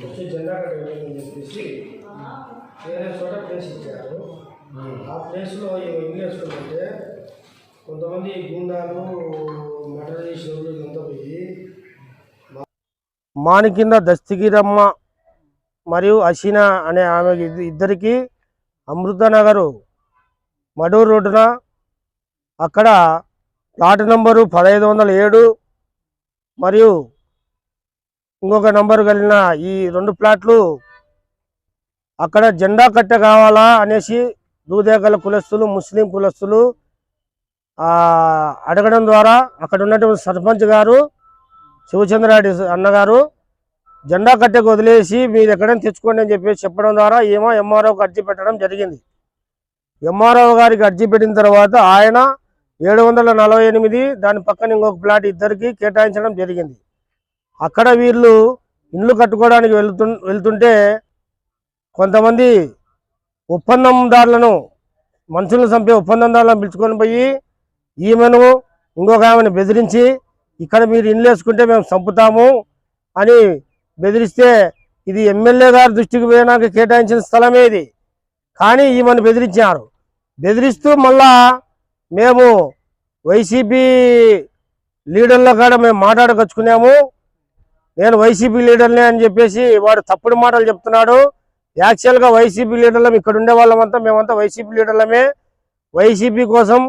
వచ్చి జెండా కట్టేయని చెప్పేసి వేరే చోట ప్లేస్ ఇచ్చారు ఆ ప్లేస్లో ఇల్లు వేసుకుంటే కొంతమంది గుండాలు మటర్ చేసిన ఇదంతా పోయి మానికింద దస్తగిరమ్మ మరియు అషీనా అనే ఆమె ఇద్ద- ఇద్దరికి అమృతనగరు మడూరు రోడ్డున అక్కడ ప్లాట్ నంబరు పదహైదు వందల ఏడు మరియు ఇంకొక నంబరు కలిగిన ఈ రెండు ప్లాట్లు అక్కడ జెండా కట్టె కావాలా అనేసి దూదేగల కులస్తులు ముస్లిం కులస్తులు అడగడం ద్వారా అక్కడ ఉన్నటువంటి సర్పంచ్ గారు శివచంద్రారెడ్డి అన్నగారు జెండా కట్టెకు వదిలేసి మీరు ఎక్కడైనా తెచ్చుకోండి అని చెప్పేసి చెప్పడం ద్వారా ఏమో ఎంఆర్ఓకి అర్జీ పెట్టడం జరిగింది. ఎంఆర్ఓ గారికి అర్జీ పెట్టిన తర్వాత ఆయన ఏడు వందల నలభై ఎనిమిది దాని పక్కన ఇంకొక ప్లాట్ ఇద్దరికి కేటాయించడం జరిగింది. అక్కడ వీళ్ళు ఇండ్లు కట్టుకోవడానికి వెళ్తు వెళ్తుంటే కొంతమంది ఒప్పందందారులను మనుషులను చంపే ఒప్పందందారులను పిలుచుకొని పోయి ఈమెను ఇంకొక ఆమెను బెదిరించి ఇక్కడ మీరు ఇండ్లు వేసుకుంటే మేము చంపుతాము అని బెదిరిస్తే ఇది ఎమ్మెల్యే గారి దృష్టికి పోయినాక కేటాయించిన స్థలమే ఇది. కానీ ఈమెను బెదిరించారు. బెదిరిస్తూ మళ్ళా మేము వైసీపీ లీడర్లో కూడా మేము మాట్లాడకొచ్చుకున్నాము నేను వైసీపీ లీడర్నే అని చెప్పేసి వాడు తప్పుడు మాటలు చెప్తున్నాడు. యాక్చువల్గా వైసీపీ లీడర్లం ఇక్కడ ఉండే వాళ్ళమంతా మేమంతా వైసీపీ లీడర్లమే. వైసీపీ కోసం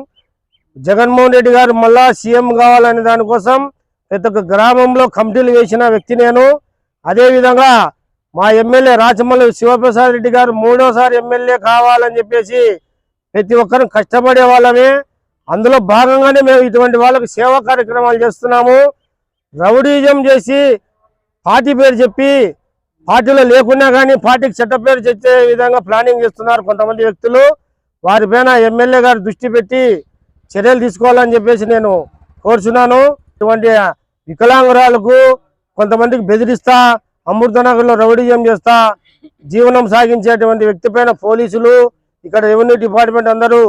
జగన్మోహన్ రెడ్డి గారు మళ్ళా సీఎం కావాలనే దానికోసం ప్రతి ఒక్క గ్రామంలో కమిటీలు వేసిన వ్యక్తి నేను. అదేవిధంగా మా ఎమ్మెల్యే రాచమల్లి శివప్రసాద్ రెడ్డి గారు మూడోసారి ఎమ్మెల్యే కావాలని చెప్పేసి ప్రతి ఒక్కరు కష్టపడే వాళ్ళమే. అందులో భాగంగానే మేము ఇటువంటి వాళ్ళకి సేవా కార్యక్రమాలు చేస్తున్నాము. రౌడీజం చేసి పార్టీ పేరు చెప్పి పార్టీలో లేకున్నా కానీ పార్టీకి చెట్ట పేరు చెప్పే విధంగా ప్లానింగ్ చేస్తున్నారు కొంతమంది వ్యక్తులు. వారిపైన ఎమ్మెల్యే గారు దృష్టి పెట్టి చర్యలు తీసుకోవాలని చెప్పేసి నేను కోరుచున్నాను. ఇటువంటి వికలాంగురాలకు కొంతమందికి బెదిరిస్తా అమృతనగర్లో రౌడీజం చేస్తా జీవనం సాగించేటువంటి వ్యక్తి పైన పోలీసులు ఇక్కడ రెవెన్యూ డిపార్ట్మెంట్ అందరూ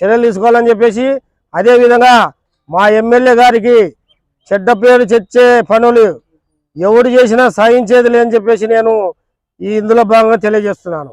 చర్యలు తీసుకోవాలని చెప్పేసి అదేవిధంగా మా ఎమ్మెల్యే గారికి చెడ్డ పేరు చెచ్చే పనులు ఎవడు చేసినా సాధించేది లేని చెప్పేసి నేను ఈ ఇందులో భాగంగా తెలియజేస్తున్నాను.